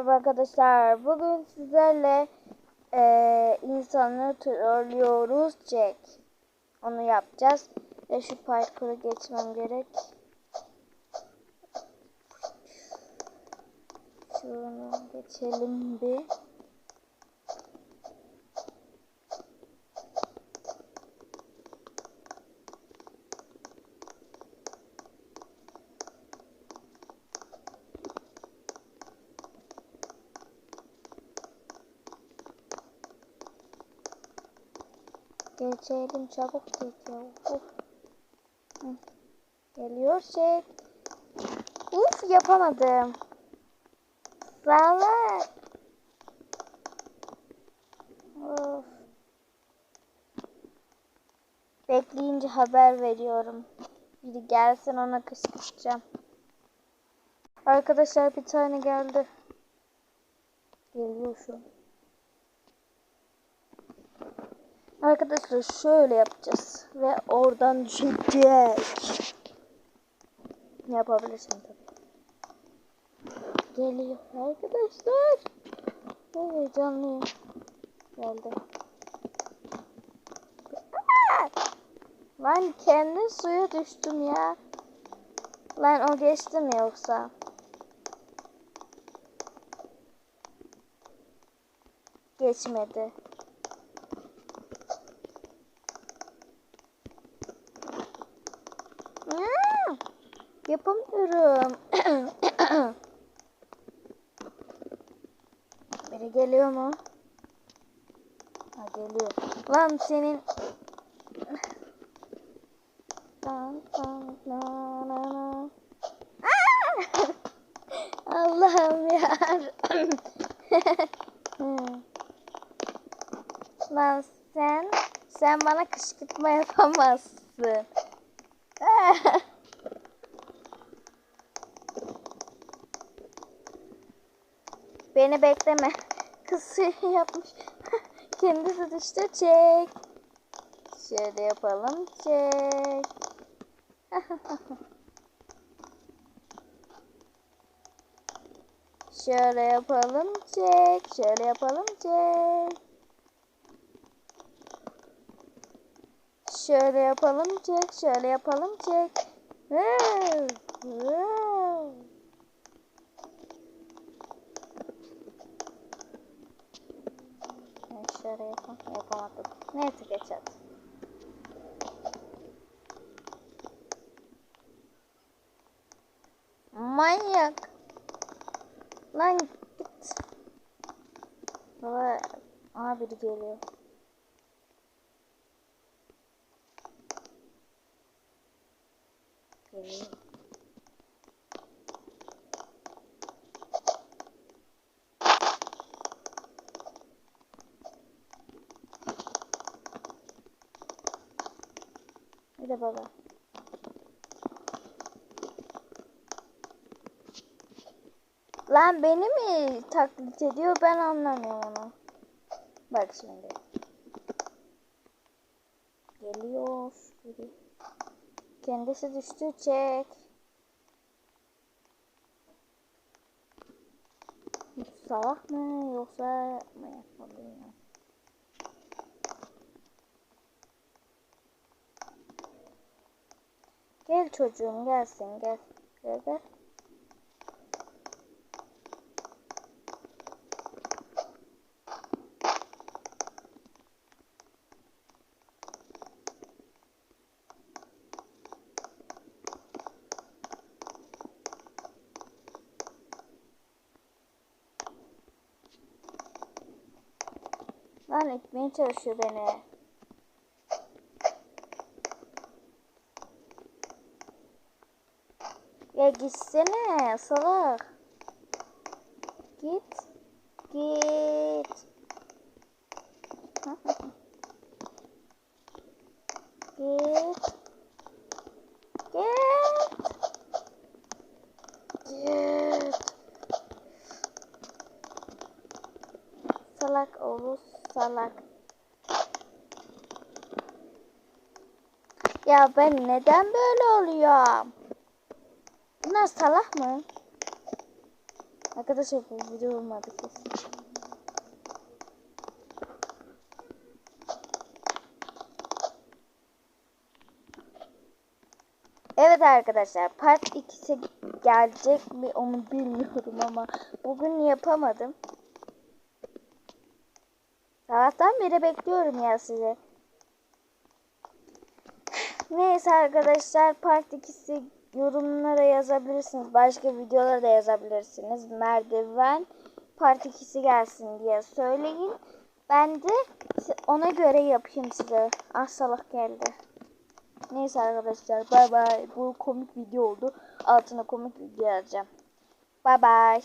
Merhaba arkadaşlar. Bugün sizlerle eee insanları trollüyoruz Jack. Onu yapacağız. Ve şu parkuru geçmem gerek. Şunu geçelim bir. Geçelim çabuk geç ya. Uf. Hı. Geliyor şey. Uf yapamadım. Salak. Of. Bekleyince haber veriyorum. Biri gelsin ona kışkırtacağım. Arkadaşlar bir tane geldi. Geliyor şu an. Arkadaşlar şöyle yapacağız ve oradan düşecek. Yapabilirsin tabii. Geliyor arkadaşlar. Heyecanlıyım. Geldi. Lan kendi suya düştüm ya. Lan o geçti mi yoksa? Geçmedi. Yapamıyorum. Biri geliyor mu? Ha geliyor. Lan senin. Aa! Allah'ım ya. Lan sen sen bana kışkırtma yapamazsın. Beni bekleme. Kız yapmış. Kendisi düştü. Çek. Şöyle yapalım. Çek. Şöyle yapalım. Çek. Şöyle yapalım. Çek. Şöyle yapalım. Çek. Şöyle yapalım. Çek. Wow. Wow. Evet, Yapalım. Yapamadık. Neyse geç hadi. Manyak. Lan git. Baba, aa biri geliyor. Geliyor. Bir de baba. Lan beni mi taklit ediyor ben anlamıyorum onu. Bak şimdi. Geliyor. Kendisi düştü çek. Salak mı yoksa mı yapalım? Gel çocuğum gelsin gel. Gel gel. Lan ekmeğe çalışıyor beni. Ya gitsene salak. Git. Git. Git. Git. Git. Salak oğlu salak. Ya ben neden böyle oluyorum? Bunlar salak mı? Arkadaşlar bu video olmadı kesin. Evet arkadaşlar part 2'si gelecek mi onu bilmiyorum ama bugün yapamadım. Sabahtan beri bekliyorum ya sizi. Neyse arkadaşlar part 2'si yorumlara yazabilirsiniz. Başka videolara da yazabilirsiniz. Merdiven part 2'si gelsin diye söyleyin. Ben de ona göre yapayım size. Ah salak geldi. Neyse arkadaşlar bay bay. Bu komik video oldu. Altına komik video yazacağım. Bay bay.